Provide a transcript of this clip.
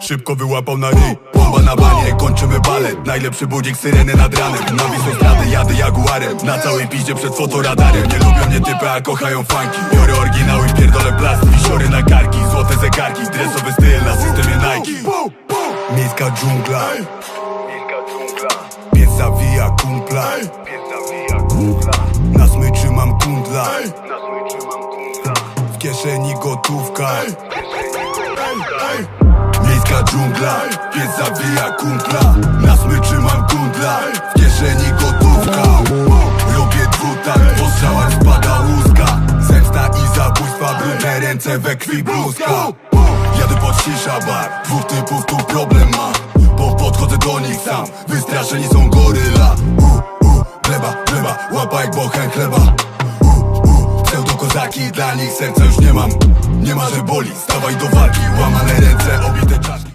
Szybko wyłapał na ryj Bomba na banie, kończymy balet Najlepszy budzik, syreny nad ranem. Na wisostradę jadę jaguarem. Na całej piździe przed fotoradarem. Nie lubią mnie typy, a kochają funki. Biorę oryginały i pierdolę plastik Wisiory na karki, złote zegarki. Dresowy styl na systemie Nike. Miejska dżungla. Pies zawija kumpla. Na smyczy kieszeni gotówka. Miejska dżungla, pies zabija kumpla. Na smyczy mam kundla, w kieszeni gotówka. Robię dwutak, po strzałach spada łuska. Zemsta i zabójstwa, brudne ręce we krwi bluzka. Jadę pod shisha bar, dwóch typów tu problem ma. Bo podchodzę do nich sam, wystraszeni są goryla. Uh, uh, Gleba, gleba, łapa jak bochen chleba dla nich serca już nie mam, nie ma że boli. Stawaj do walki, łamane ręce, obite czaszki.